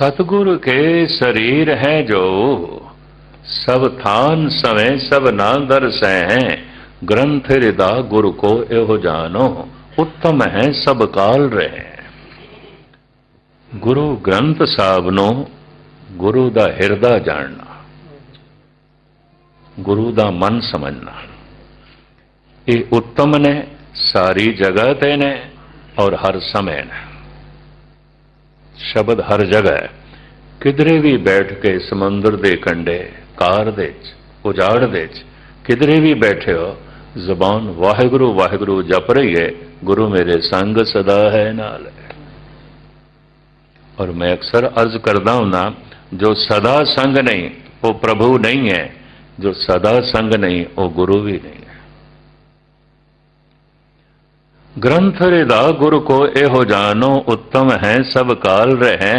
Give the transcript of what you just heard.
ਸਤਿਗੁਰ ਕੇ ਸਰੀਰ ਹੈ ਜੋ, ਸਭ ਥਾਨ ਸਵੇਂ, ਸਭ ਨਾ ਦਰਸੈ ਗ੍ਰੰਥ ਹਿਰਦਾ ਗੁਰ ਕੋ ਇਹੋ ਜਾਣੋ, ਉੱਤਮ ਹੈ ਸਭ ਕਾਲ ਰਹੇ। ਗੁਰੂ ਗ੍ਰੰਥ ਸਾਹਿਬ ਨੂੰ ਗੁਰੂ ਦਾ ਹਿਰਦਾ ਜਾਣਨਾ, ਗੁਰੂ ਦਾ ਮਨ ਸਮਝਣਾ। ਇਹ ਉੱਤਮ ਨੇ, ਸਾਰੀ ਜਗ੍ਹਾ ਤੇ ਨੇ ਔਰ ਹਰ ਸਮੇਂ ਨੇ। ਸ਼ਬਦ ਹਰ ਜਗ੍ਹਾ ਹੈ। ਕਿਧਰੇ ਵੀ ਬੈਠ ਕੇ ਸਮੁੰਦਰ ਦੇ ਕੰਢੇ, ਕਾਰ ਦੇ ਚ, ਉਜਾੜ ਦੇ ਚ, ਕਿਧਰੇ ਵੀ ਬੈਠੇ ਹੋ ਜ਼ਬਾਨ ਵਾਹਿਗੁਰੂ ਵਾਹਿਗੁਰੂ ਜਪ ਰਹੀ ਹੈ ਗੁਰੂ ਮੇਰੇ ਸੰਗ ਸਦਾ ਹੈ ਨਾਲ ਔਰ ਮੈਂ ਅਕਸਰ ਅਰਜ਼ ਕਰਦਾ ਹੁన్నా ਜੋ ਸਦਾ ਸੰਗ ਨਹੀਂ, ਉਹ ਪ੍ਰਭੂ ਨਹੀਂ ਹੈ, ਜੋ ਸਦਾ ਸੰਗ ਨਹੀਂ, ਉਹ ਗੁਰੂ ਵੀ ਨਹੀਂ ਹੈ ਗ੍ਰੰਥ ਰਿਦਾ ਗੁਰ ਕੋ ਇਹੋ ਜਾਣੋ ਉੱਤਮ ਹੈ ਸਭ ਕਾਲ ਰਹੇ।